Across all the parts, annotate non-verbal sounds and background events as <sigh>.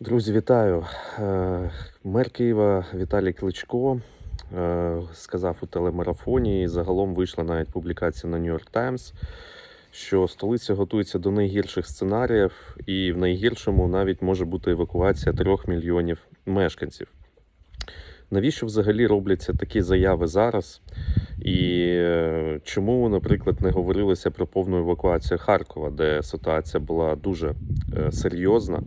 Друзі, вітаю. Е, Мер Києва Віталій Кличко е, сказав у телемарафоні, і загалом вийшла навіть публікація на York Times, що столиця готується до найгірших сценаріїв, і в найгіршому навіть може бути евакуація трьох мільйонів мешканців. Навіщо взагалі робляться такі заяви зараз? І е, чому, наприклад, не говорилося про повну евакуацію Харкова, де ситуація була дуже е, серйозна,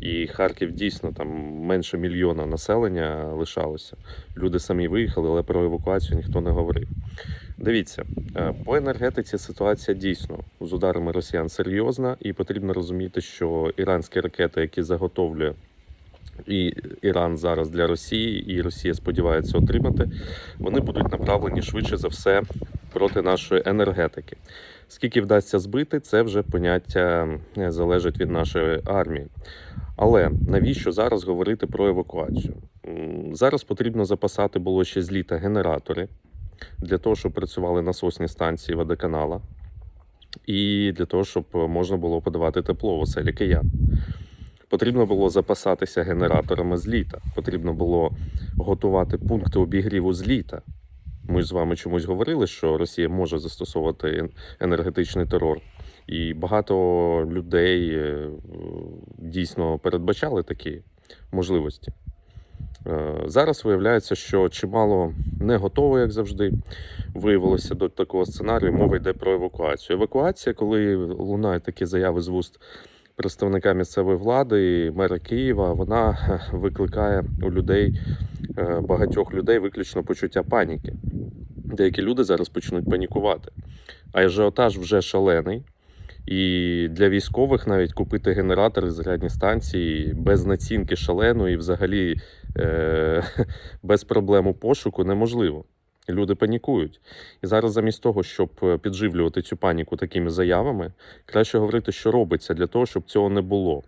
і Харків дійсно там менше мільйона населення лишалося. Люди самі виїхали, але про евакуацію ніхто не говорив. Дивіться, е, по енергетиці ситуація дійсно з ударами росіян серйозна, і потрібно розуміти, що іранські ракети, які заготовлює і Іран зараз для Росії, і Росія сподівається отримати, вони будуть направлені швидше за все проти нашої енергетики. Скільки вдасться збити, це вже поняття е, залежить від нашої армії. Але навіщо зараз говорити про евакуацію? Зараз потрібно запасати було ще з літа генератори для того, щоб працювали насосні станції водоканала, і для того, щоб можна було подавати тепло в оселі киян. Потрібно було запасатися генераторами з літа. Потрібно було готувати пункти обігріву з літа. Ми з вами чомусь говорили, що Росія може застосовувати енергетичний терор. І багато людей е, дійсно передбачали такі можливості. Е, Зараз виявляється, що чимало не готово, як завжди, виявилося до такого сценарію. Мова йде про евакуацію. Евакуація, коли лунають такі заяви з вуст представника місцевої влади, і мера Києва, вона викликає у людей е, багатьох людей виключно почуття паніки. Деякі люди зараз почнуть панікувати. А ажіотаж вже шалений. І для військових навіть купити генератори зарядні станції без націнки шаленої, взагалі е- <laughs> без проблем пошуку неможливо. Люди панікують. І зараз, замість того, щоб е, підживлювати цю паніку такими заявами, краще говорити, що робиться для того, щоб цього не було.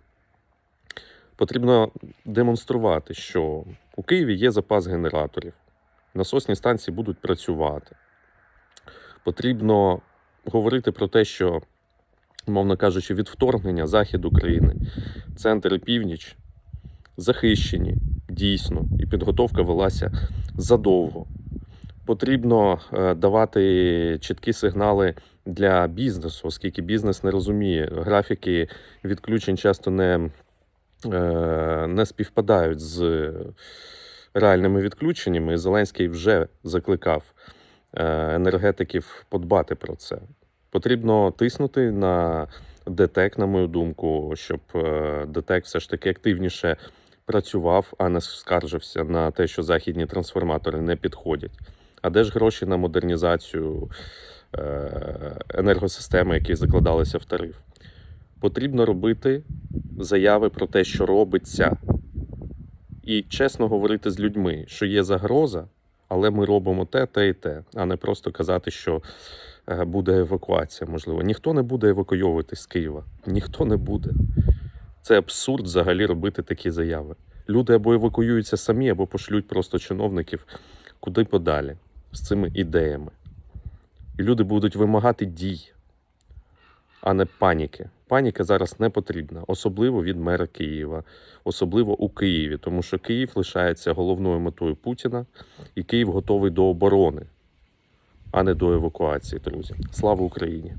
Потрібно демонструвати, що у Києві є запас генераторів, насосні станції будуть працювати. Потрібно говорити про те, що, мовно кажучи, від вторгнення захід України, центр і північ захищені дійсно, і підготовка велася задовго. Потрібно е, давати чіткі сигнали для бізнесу, оскільки бізнес не розуміє. Графіки відключень часто не, е, не співпадають з реальними відключеннями. Зеленський вже закликав е, енергетиків подбати про це. Потрібно тиснути на ДТЕК, на мою думку, щоб ДТЕК все ж таки активніше працював, а не скаржився на те, що західні трансформатори не підходять. А де ж гроші на модернізацію е, енергосистеми, які закладалися в тариф? Потрібно робити заяви про те, що робиться, і чесно говорити з людьми, що є загроза, але ми робимо те, те і те, а не просто казати, що е, буде евакуація. Можливо, ніхто не буде евакуйовуватись з Києва. Ніхто не буде. Це абсурд взагалі робити такі заяви. Люди або евакуюються самі, або пошлють просто чиновників куди подалі з цими ідеями. І люди будуть вимагати дій, а не паніки. Паніка зараз не потрібна, особливо від мера Києва, особливо у Києві, тому що Київ лишається головною метою Путіна, і Київ готовий до оборони, а не до евакуації, друзі. Слава Україні!